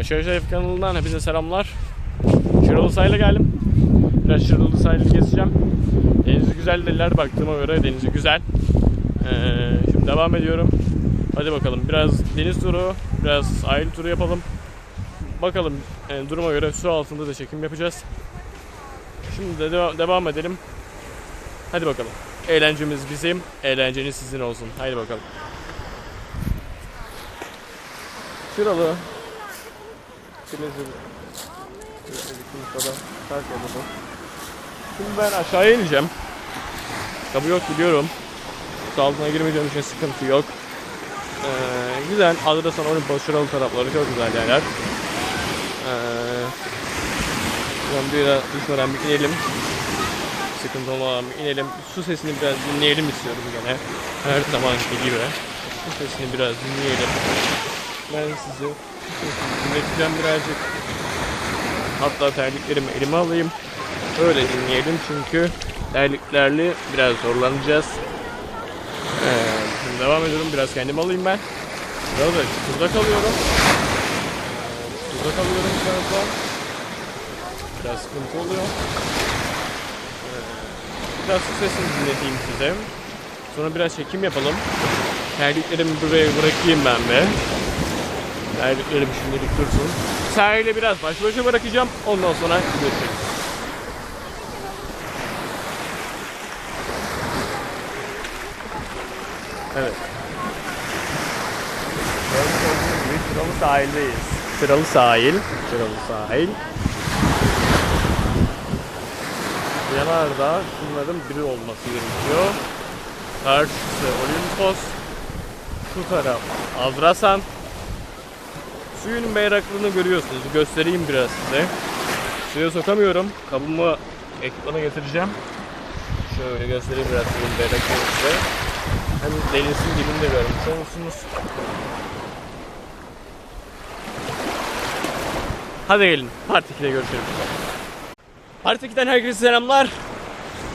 Kaşar Şerif kanalından hepinize selamlar. Şırılı sahile geldim. Biraz Şırılı sahili gezeceğim. Denizi güzel dediler baktığıma göre denizi güzel. Ee, şimdi devam ediyorum. Hadi bakalım biraz deniz turu, biraz sahil turu yapalım. Bakalım e, duruma göre su altında da çekim yapacağız. Şimdi de deva- devam edelim. Hadi bakalım. Eğlencemiz bizim, eğlenceniz sizin olsun. Haydi bakalım. Şuralı. Denizli. Mustafa. Park yolu. Şimdi ben aşağıya ineceğim. Tabu yok biliyorum. Su altına girmeyeceğim için sıkıntı yok. Ee, güzel. Adrasan Olimpos Şuralı tarafları çok güzel yerler. Ee, Buradan biraz düşmeden bir inelim. Sıkıntı olmadan bir inelim. Su sesini biraz dinleyelim istiyorum gene. Her zamanki gibi. Su sesini biraz dinleyelim. Ben sizi birazcık. Hatta terliklerimi elime alayım. Öyle dinleyelim çünkü terliklerle biraz zorlanacağız. Ee, devam ediyorum. Biraz kendimi alayım ben. Biraz da çukurda kalıyorum. Ee, çukurda kalıyorum biraz da. Biraz sıkıntı oluyor. Ee, biraz su sesini dinleteyim size. Sonra biraz çekim yapalım. Terliklerimi buraya bırakayım ben de. Terliklerim şimdilik dursun. Sahile biraz baş başa bırakacağım. Ondan sonra görüşürüz. Evet. Görmüş olduğunuz gibi Çıralı sahildeyiz. Çıralı sahil. Çıralı sahil. Yanardağ bunların biri olması gerekiyor. Karşısı Olimpos. Şu taraf Adrasan. Suyun berraklığını görüyorsunuz. Göstereyim biraz size. Suya sokamıyorum. Kabımı ekipmana getireceğim. Şöyle göstereyim biraz suyun berraklığını size. Hem denizin dibinde görmüş olursunuz. Hadi gelin. Part 2'de görüşelim. Part 2'den herkese selamlar.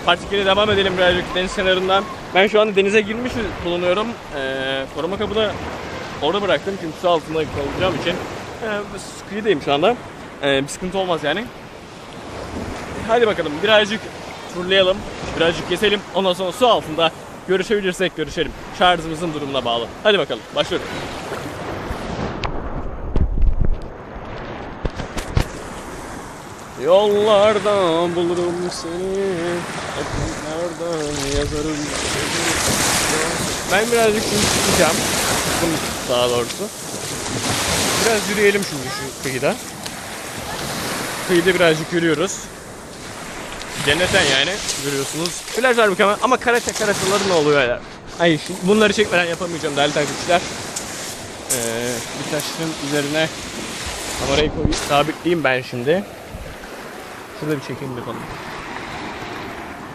Part 2'ye devam edelim birazcık deniz kenarından. Ben şu anda denize girmiş bulunuyorum. Ee, koruma kabını orada bıraktım çünkü su altında kalacağım için. Ee, kıyıdayım şu anda. Ee, bir sıkıntı olmaz yani. Hadi bakalım birazcık turlayalım. Birazcık gezelim. Ondan sonra su altında görüşebilirsek görüşelim. Şarjımızın durumuna bağlı. Hadi bakalım başlıyoruz. Yollardan bulurum seni Ekranlardan yazarım Ben birazcık çıkacağım Çıktım daha doğrusu. Biraz yürüyelim şimdi şu kıyıda. Kıyıda birazcık yürüyoruz. Cennetten yani görüyorsunuz Plajlar mükemmel ama karate karateleri ne oluyor ya? Şimdi bunları çekmeden yapamayacağım değerli takipçiler. Ee, Bir taşın üzerine Kamerayı koy, sabitleyeyim ben şimdi. Şurada bir çekim yapalım.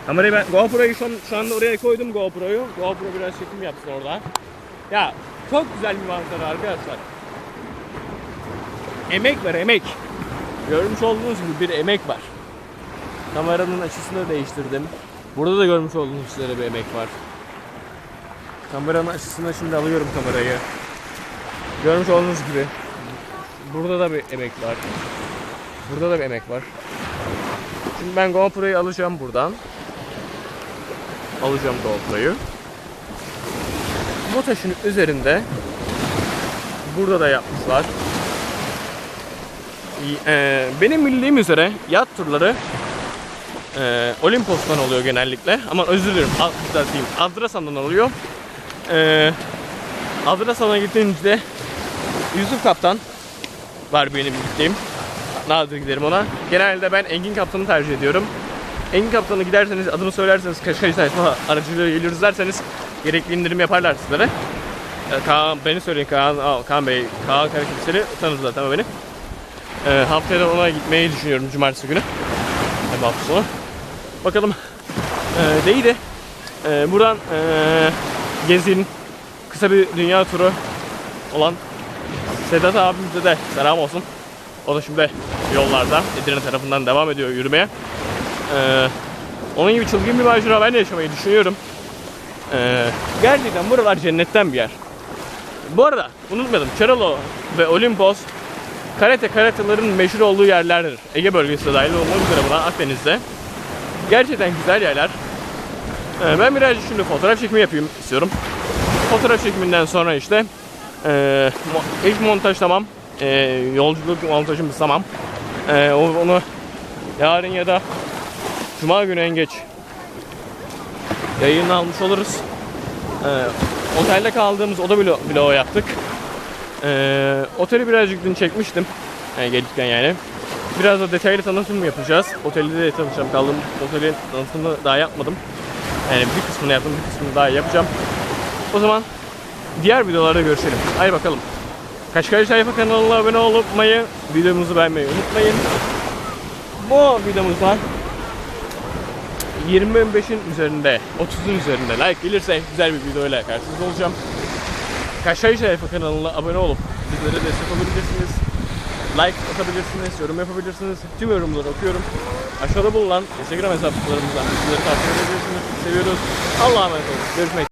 Kamerayı ben GoPro'yu şu, an, şu anda oraya koydum GoPro'yu. GoPro biraz çekim yapsın orada. Ya çok güzel bir manzara arkadaşlar. Emek var emek. Görmüş olduğunuz gibi bir emek var. Kameranın açısını değiştirdim. Burada da görmüş olduğunuz üzere bir emek var. Kameranın açısını şimdi alıyorum kamerayı. Görmüş olduğunuz gibi. Burada da bir emek var. Burada da bir emek var. Şimdi ben GoPro'yu alacağım buradan. Alacağım GoPro'yu. Bu taşın üzerinde burada da yapmışlar. Ee, benim bildiğim üzere yat turları e, Olimpos'tan oluyor genellikle. Ama özür dilerim. Düzelteyim. Adrasan'dan oluyor. Ee, Adrasan'a gittiğimizde Yusuf Kaptan var benim gittiğim nadir giderim ona. Genelde ben Engin Kaptan'ı tercih ediyorum. Engin Kaptan'a giderseniz adını söylerseniz Kaşkay sayfa aracılığıyla geliyoruz derseniz gerekli indirim yaparlar sizlere. Ee, Kaan, beni söyleyin Kaan, Aa, Kaan Bey, Kaan Karakipseli tanır zaten beni. Ee, haftaya da ona gitmeyi düşünüyorum cumartesi günü. Hem hafta sonu. Bakalım. Ee, değildi. Ee, buradan ee, gezin kısa bir dünya turu olan Sedat abimize de selam olsun. O da şimdi yollarda Edirne tarafından devam ediyor yürümeye. Ee, onun gibi çılgın bir macera ben de yaşamayı düşünüyorum. Ee, gerçekten buralar cennetten bir yer. Bu arada unutmadım Çeralo ve Olimpos karate karateler'ın meşhur olduğu yerlerdir. Ege bölgesi de dahil olmak üzere buna Akdeniz'de. Gerçekten güzel yerler. Ee, ben birazcık şimdi fotoğraf çekimi yapayım istiyorum. Fotoğraf çekiminden sonra işte e, ilk montaj tamam. E, yolculuk montajımız tamam. E, onu yarın ya da Cuma günü en geç yayını almış oluruz. Ee, otelde kaldığımız oda blo bloğu yaptık. Ee, oteli birazcık dün çekmiştim. Yani gelirken yani. Biraz da detaylı tanıtım yapacağız. Otelde de tanıtacağım. Kaldığım otelin tanıtımını daha yapmadım. Yani bir kısmını yaptım, bir kısmını daha yapacağım. O zaman diğer videolarda görüşelim. Hadi bakalım. Kaşkay Sayfa kanalına abone olmayı, videomuzu beğenmeyi unutmayın. Bu videomuzdan 25'in üzerinde, 30'un üzerinde like gelirse güzel bir videoyla karşınızda olacağım. Kaşay Sayfa kanalına abone olup bizlere destek olabilirsiniz. Like atabilirsiniz, yorum yapabilirsiniz. Tüm yorumları okuyorum. Aşağıda bulunan Instagram hesaplarımızdan bizleri takip edebilirsiniz. Seviyoruz. Allah'a emanet olun. Görüşmek